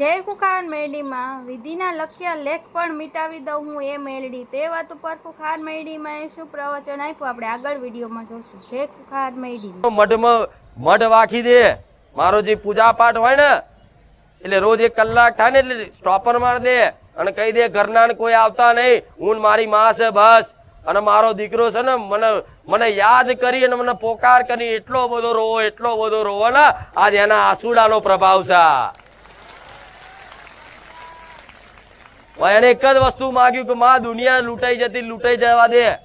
જય કુખાર મેરડીમાં. વિધિના લખ્યા લેખ પણ મિટાવી દઉં હું એ મેળડી તે વાત ઉપર કુખાર મેરડીમાં એ શું પ્રવચન આપ્યું. આપણે આગળ વિડીયોમાં જોશું. જય કુખાર મેરડી. મઢમાં મઢ વાખી દે. મારો જે પૂજા પાઠ હોય ને, એટલે રોજ એક કલાક થાય ને, એટલે સ્ટોપર માર દે અને કહી દે ઘરના કોઈ આવતા નહીં. હું મારી માં છે બસ. અને મારો દીકરો છે ને, મને મને યાદ કરી અને મને પોકાર કરી, એટલો બધો રોવો, એટલો બધો રોવો ને. આજ એના આસુડાનો પ્રભાવ છે. એને એક જ વસ્તુ માગ્યું કે, માં, દુનિયા લૂંટાઈ જતી, લૂંટાઈ જવા દે.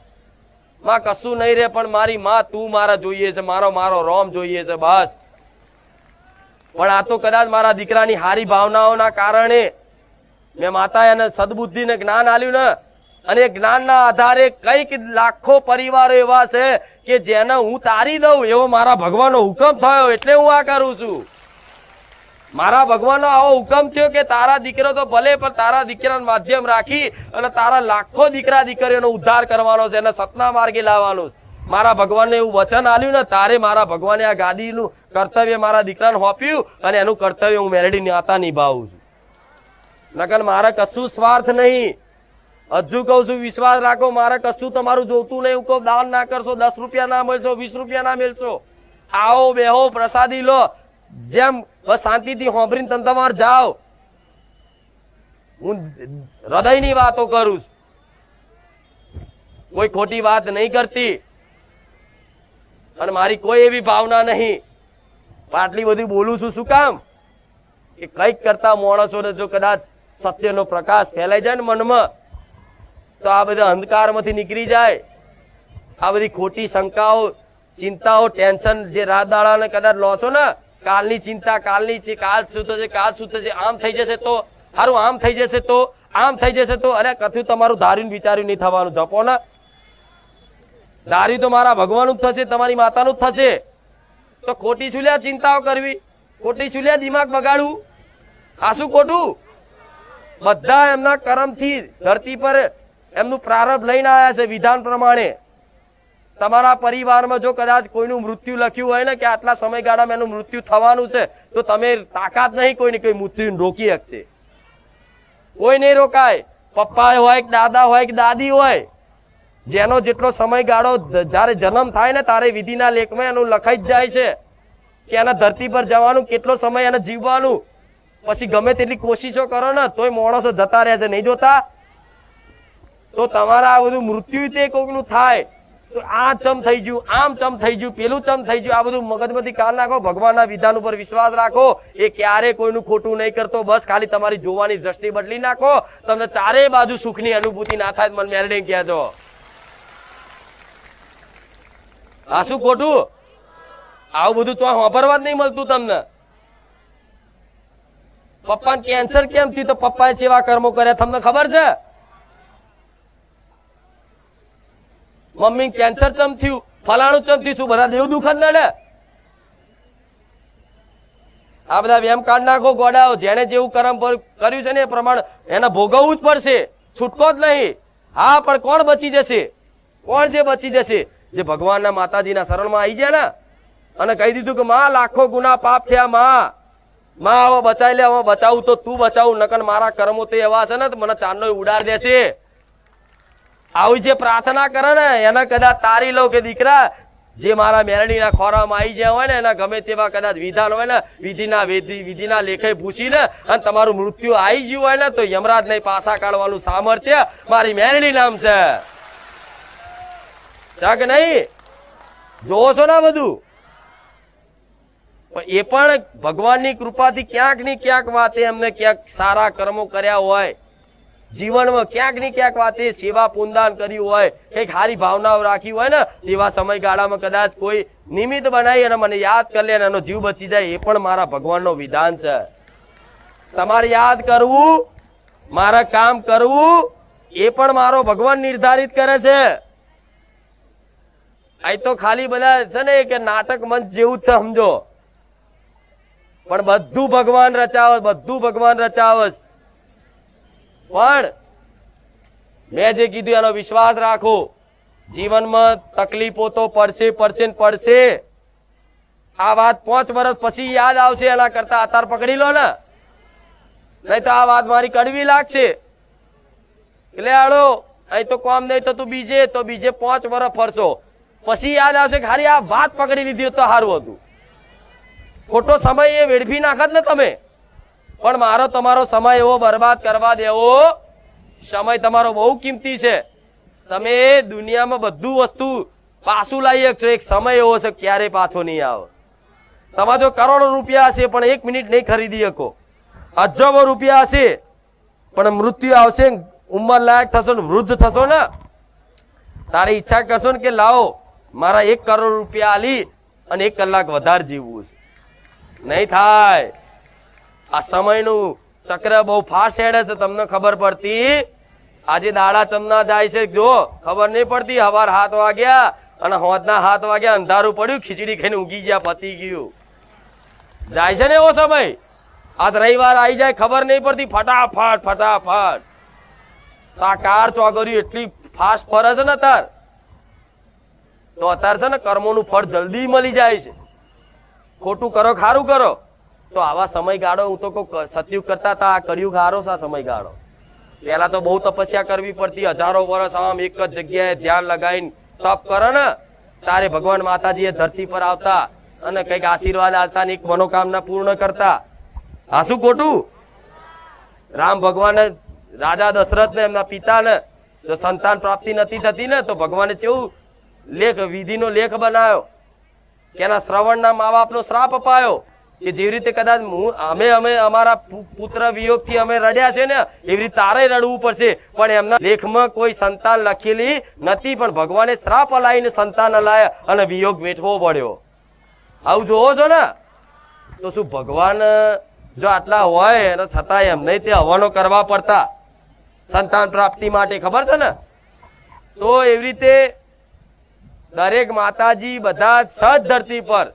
માં, કશું નહીં રે, પણ મારી માં તું મારા જોઈએ છે, મારો મારો રોમ જોઈએ છે, બસ. પણ આ તો કદાચ મારા દીકરાની હારી ભાવનાઓના કારણે મેં માતા એને સદબુદ્ધિ ને જ્ઞાન આલ્યું ને, અને જ્ઞાનના આધારે કંઈક લાખો પરિવારો એવા છે કે જેને હું તારી દઉં એવો મારા ભગવાનનો હુકમ થયો, એટલે હું આ કરું છું. મારા ભગવાનનો આવો હુકમ થયો કે તારા દીકરો તો ભલે, પણ તારા દીકરાનું માધ્યમ રાખી અને તારા લાખો દીકરા દીકરીઓનો ઉદ્ધાર કરવાનો છે એને સતના માર્ગે લાવવાનો છે. મારા ભગવાનને એવું વચન આલ્યું ને તારે મારા ભગવાને આ ગાદીનું કર્તવ્ય મારા દીકરાને સોંપ્યું અને એનું કર્તવ્ય હું મેરેડી નાતા નિભાવું છું. નકલ મારે કશું સ્વાર્થ નહીં. હજુ કહું છું, વિશ્વાસ રાખો, મારે કશું તમારું જોતું નહીં. હું કહું, દાન ના કરશો, દસ રૂપિયા ના મળશો, વીસ રૂપિયા ના મળશો આવો બેહો, પ્રસાદી લો. જેમ બસ શાંતિથી હોંભરીને તમે તમારે જાઓ. હું હૃદયની વાતો કરું છું. કોઈ ખોટી વાત નહીં કરતી. અને મારી કોઈ એવી ભાવના નહીં. આટલી બધી બોલું છું શું કામ? કે કંઈક કરતા માણસોને જો કદાચ સત્યનો પ્રકાશ ફેલાઈ જાય ને મનમાં, તો આ બધા અંધકારમાંથી નીકળી જાય. આ બધી ખોટી શંકાઓ, ચિંતાઓ, ટેન્શન જે રાત દાડાને કદાચ લો છો ને કાલની ચિંતા, કાલની કાલ શું થશે કાલ શું થશે આમ થઈ જશે તો સારું આમ થઈ જશે તો, આમ થઈ જશે તો, અરે કથું તમારું ધાર્યું વિચાર્યું નહીં થવાનું, જપો ને. ધાર્યું તો મારા ભગવાનનું જ થશે, તમારી માતાનું જ થશે. તો ખોટી શું ચિંતાઓ કરવી? ખોટી શું દિમાગ બગાડવું? આ શું ખોટું? બધા એમના કર્મથી ધરતી પર એમનું પ્રારંભ લઈને આવ્યા છે વિધાન પ્રમાણે. તમારા પરિવારમાં જો કદાચ કોઈનું મૃત્યુ લખ્યું હોય ને કે આટલા સમયગાળામાં એનું મૃત્યુ થવાનું છે, તો તમે તાકાત નહીં કોઈને કોઈ મૃત્યુ રોકી શકશે. કોઈ નહીં રોકાય. પપ્પા હોય કે દાદા હોય કે દાદી હોય, જેનો જેટલો સમયગાળો જ્યારે જન્મ થાય ને તારે વિધિના લેખમાં એનું લખાઈ જ જાય છે કે એના ધરતી પર જવાનું, કેટલો સમય એને જીવવાનું. પછી ગમે તેટલી કોશિશો કરો ને, તોય માણસો જતા રહે છે, નહીં જોતા? તો તમારા આ બધું મૃત્યુ તે કોઈકનું થાય. આ ચમ થઈ ગયું, આમ ચમ થઈ ગયું, પેલું ચમ થઈ ગયું. આ બધું મગજમાંથી કાઢ નાખો, ભગવાનના વિધાન ઉપર વિશ્વાસ રાખો. એ ક્યારે કોઈનું ખોટું નહીં કરતો, બસ ખાલી તમારી જોવાની દ્રષ્ટિ બદલી નાખો. તમને ચારે બાજુ સુખની અનુભૂતિ ના થાય મને મેરડી કહેજો. આ શું ખોટું? આવું બધું ચો વાપરવા જ નહીં મળતું તમને. પપ્પાને કેન્સર કેમ થયું? તો પપ્પાએ જેવા કર્મો કર્યા, તમને ખબર છે? મમ્મી કેન્સર ચમ થયું? ફલાણું ચમ થયું? શું બધા દેવ દુઃખ જ નડે? આ બધા વેમ કાઢ નાખો ગોડાઓ. જેને જેવું કર્મ કર્યું છે ને એ પ્રમાણે એને ભોગવવું જ પડશે. છૂટકો જ નહીં. હા, પણ કોણ બચી જશે? કોણ જે બચી જશે? જે ભગવાનના માતાજીના શરણમાં આવી જાય ને? અને કહી દીધું કે માં, લાખો ગુના પાપ થયા, માં. માં હવે બચાવી લે હવે બચાવું તો તું બચાવું. નકર મારા કર્મો તો એવા છે ને, મને ચાંદનો ઉડાડ દેશે. આવી જે પ્રાર્થના કરે ને, એને કદાચ તારી લઉં કે દીકરા, જે મારા મેરડીના ખોરામાં આવી ગયા હોય ને, એના ગમે તેવા કદાચ વિધાન હોય ને, વિધિના વિધિ વિધિના લેખે પૂછીને, અને તમારું મૃત્યુ આવી ગયું હોય ને, તો યમરાજ નહીં પાસા કાઢવાનું સામર્થ્ય મારી મેરડી નામ છે. ચક નહીં. જોવો છો ને બધું? પણ એ પણ ભગવાનની કૃપાથી ક્યાંકની ક્યાંક વાતે એમને ક્યાંક સારા કર્મો કર્યા હોય. જીવનમાં ક્યાંકની ક્યાંક વાતે સેવા પુનદાન કર્યું હોય, કંઈક સારી ભાવનાઓ રાખી હોય ને, તેવા સમયગાળામાં કદાચ કોઈ નિમિત્ત બનાવી અને મને યાદ કરી લે એનો જીવ બચી જાય એ પણ મારા ભગવાનનો વિધાન છે. તમારે યાદ કરવું, મારા કામ કરવું, એ પણ મારો ભગવાન નિર્ધારિત કરે છે. આ તો ખાલી બધા છે ને કે નાટક મંચ જેવું જ છે, સમજો. પણ બધું ભગવાન રચાવે બધું ભગવાન રચાવે છે. પણ મેં જે કીધું એનો વિશ્વાસ રાખો. જીવનમાં તકલીફો તો પડશે પડશે ને પડશે. આ વાત પાંચ વર્ષ પછી યાદ આવશે એના કરતા. અત્યારે પકડી લો ને. નહીં તો આ વાત મારી કડવી લાગશે. એટલે આડો, અહીં તો કોમ નહીં તો તું બીજે, તો બીજે પાંચ વર્ષ ફરશો. પછી યાદ આવશે કે હારી આ વાત પકડી લીધી તો સારું હતું. ખોટો સમય એ વેડફી નાખત ને તમે. પણ મારો તમારો સમય એવો બરબાદ કરવા દેવો. સમય તમારો બહુ કિંમતી છે. તમે દુનિયામાં બધું વસ્તુ પાછું લાવી શકશો. એક સમય એવો છે ક્યારે પાછો નહીં આવે. તમારા જો કરોડો રૂપિયા હશે, પણ એક મિનિટ નહીં ખરીદી શકો. અજબો રૂપિયા હશે, પણ મૃત્યુ આવશે, ઉંમર લાયક થશો ને વૃદ્ધ થશો ને. તારી ઈચ્છા કરશો ને કે લાવો, મારા એક કરોડ રૂપિયા આલી અને એક કલાક વધારે જીવવું છે. નહીં થાય. આ સમયનું ચક્ર બહુ ફાસ્ટ હેડે છે, તમને ખબર પડતી. આજે દાડા ચમના જાય છે, જો, ખબર નહીં પડતી. હવાર હાથ વાગ્યા અને હોદના હાથ વાગ્યા અંધારું પડ્યું, ખીચડી ખાઈને ઊંઘી ગયા, પતી ગયું. જાય છે ને એવો સમય? આજ રવિવાર આવી જાય, ખબર નહીં પડતી. ફટાફટ ફટાફટ. આ કાર ચોગર્યું, એટલી ફાસ્ટ ફરે છે ને તાર તો અત્યારે છે ને કર્મોનું ફળ જલ્દી મળી જાય છે. ખોટું કરો, ખારું કરો. તો આવા સમયગાળો હું તો કહું સતયુગ કરતા હતા, આ કળિયુગ હારો સા સમયગાળો. પહેલા તો બહુ તપસ્યા કરવી પડતી, હજારો વર્ષ આમ એક જ જગ્યાએ ધ્યાન લગાવીને તપ કરો ને, તારે ભગવાન માતાજી એ ધરતી પર આવતા અને કંઈક આશીર્વાદ આવતા ને એક મનોકામના પૂર્ણ કરતા. હા, શું ખોટું? રામ ભગવાને, રાજા દશરથ ને એમના પિતાને જો સંતાન પ્રાપ્તિ નથી થતી ને, તો ભગવાને કેવું લેખ, વિધિનો લેખ બનાવ્યો. કે એના શ્રવણના મા બાપનો શ્રાપ અપાયો. કે જેવી રીતે કદાચ અમે અમે અમારા પુત્ર વિયોગથી અમે રડ્યા છે ને, એવી રીતે તારે રડવું પડશે. પણ એમના લેખમાં કોઈ સંતાન લખેલી નથી, પણ ભગવાને શ્રાપ અલાઈને સંતાન અલાય અને વિયોગ વેઠવો પડ્યો. આવું જોવો છો ને? તો શું ભગવાન, જો આટલા હોય અને છતાં એમને તે હવનો કરવા પડતા. સંતાન પ્રાપ્તિ માટે, ખબર છે ને? તો એવી રીતે દરેક માતાજી બધા જ સજ ધરતી પર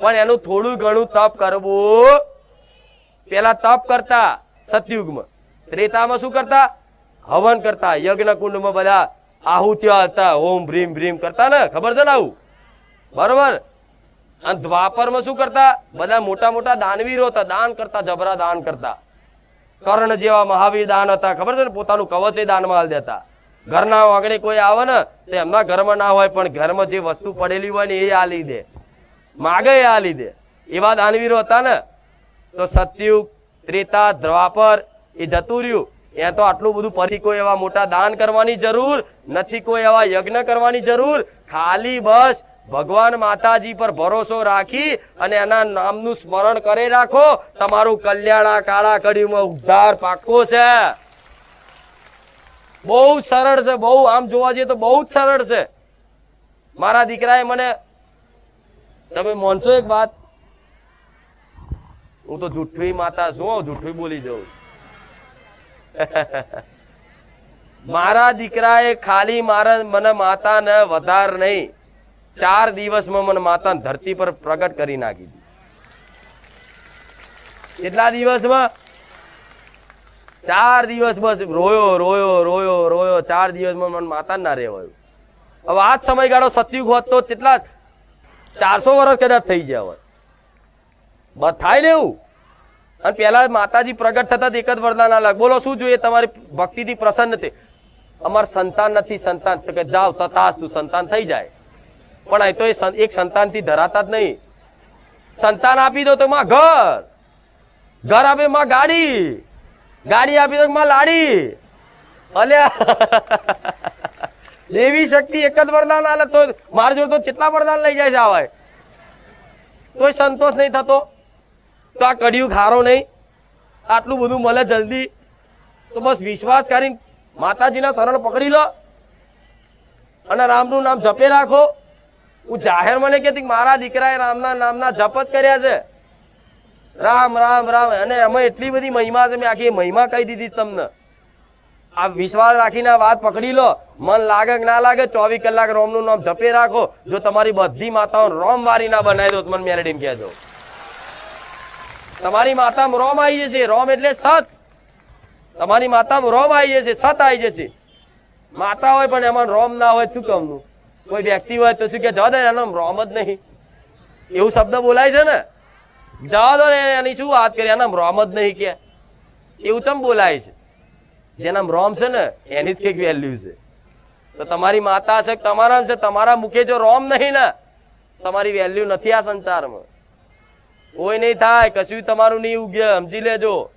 પણ એનું થોડું ઘણું તપ કરવું. પેલા તપ કરતા સતયુગમાં. ત્રેતામાં શું કરતા? હવન કરતા. યજ્ઞ કુંડમાં બધા આહુતિઓ હતા. ઓમ ભ્રીમ ભ્રીમ કરતા ને? ખબર છે ને આવું? બરોબર? અને દ્વાપરમાં શું કરતા? બધા મોટા મોટા દાનવીરો હતા. દાન કરતા, જબરા દાન કરતા. કર્ણ જેવા મહાવીર દાન હતા. ખબર છે ને? પોતાનું કવચ એ દાનમાં હાલ દેતા. ઘરના આંગણે કોઈ આવે ને, તો એમના ઘરમાં ના હોય, પણ ઘરમાં જે વસ્તુ પડેલી હોય ને એ આલી દે. માગે આ લીધે. એવા દાનવીરો હતા ને, તો સતયુગ, ત્રેતા દ્વાપર એ જતું રહ્યું. એ તો આટલું બધું પછી કોઈ એવા મોટા દાન કરવાની જરૂર નથી, કોઈ એવા યજ્ઞ કરવાની જરૂર. ખાલી બસ ભગવાન માતાજી પર ભરોસો રાખી અને એના નામનું સ્મરણ કરે રાખો. તમારું કલ્યાણ કાળા કડીમાં ઉદ્ધાર પાક્કો છે. બહુ સરળ છે, બહુ, આમ જોવા જઈએ તો બહુ જ સરળ છે. મારા દીકરાએ મને તમે માનશો એક વાત. હું તો જુઠ્ઠી માતા શું જુઠ્ઠી બોલી જઉં મારા દીકરાએ ખાલી મારા, મને માતાને વધાર નહીં, ચાર દિવસમાં મને માતા ધરતી પર પ્રગટ કરી નાખી હતી કેટલા દિવસમાં? ચાર દિવસ બસ રોયો રોયો રોયો રોયો, ચાર દિવસમાં મને માતા ના રહેવાયું. હવે આ સમયગાળો સતયુગ હોત તો કેટલા ચારસો વર્ષ કદાચ થઈ જાય હવે બસ થાય ને એવું? અને પેલા માતાજી પ્રગટ થતા એક જ વરદાન અલગ બોલો, શું જોઈએ? તમારી ભક્તિથી પ્રસન્ન તે. અમાર સંતાન નથી, સંતાન. તો કે જાઓ તું સંતાન થઈ જાય. પણ અહીં તો એ એક સંતાનથી ધરાતા જ નહીં. સંતાન આપી દો તો માં ઘર. ઘર આપે માં ગાડી. ગાડી આપી દો માં લાડી. અલ્યા. દેવી શક્તિ એક જ વરદાન આલે તો મારા જોડે તો કેટલા વરદાન લઈ જાય છે આવાય તોય સંતોષ નહીં થતો. તો આ કડિયું ખારો નહીં. આટલું બધું મળે જલ્દી. તો બસ વિશ્વાસ કરીને માતાજીના શરણ પકડી લો. અને રામનું નામ જપે રાખો. હું જાહેર મને કહેતી મારા દીકરાએ રામના નામના જપ જ કર્યા છે. રામ રામ રામ. અને એમાં એટલી બધી મહિમા છે, મેં આખી મહિમા કહી દીધી તમને. આ વિશ્વાસ રાખીને વાત પકડી લો. મન લાગે કે ના લાગે, ચોવીસ કલાક રોમનું નામ જપે રાખો. જો તમારી બધી માતાઓ રોમ વારી ના બનાવી દો મને મેલેડીને કહેજો. તમારી માતામાં રોમ આવી જશે. રોમ એટલે સત. તમારી માતામાં રોમ આવી જશે, સત આવી જશે. માતા હોય પણ એમાં રોમ ના હોય શું કમનું? કોઈ વ્યક્તિ હોય તો શું કે જવા દે એનો રોમ જ નહીં. એવું શબ્દ બોલાય છે ને? જવા દો ને, એની શું વાત કરી એના રોમ જ નહીં. કે એવું ચમ બોલાય છે? જેનામ રોમ છે ને, એની જ કંઈક વેલ્યુ છે. તો તમારી માતા છે તમારા છે, તમારા મુખે જો રોમ નહીં ને, તમારી વેલ્યુ નથી આ સંસારમાં. કોઈ નહીં થાય, કશું તમારું નહીં ઉગે, સમજી લેજો.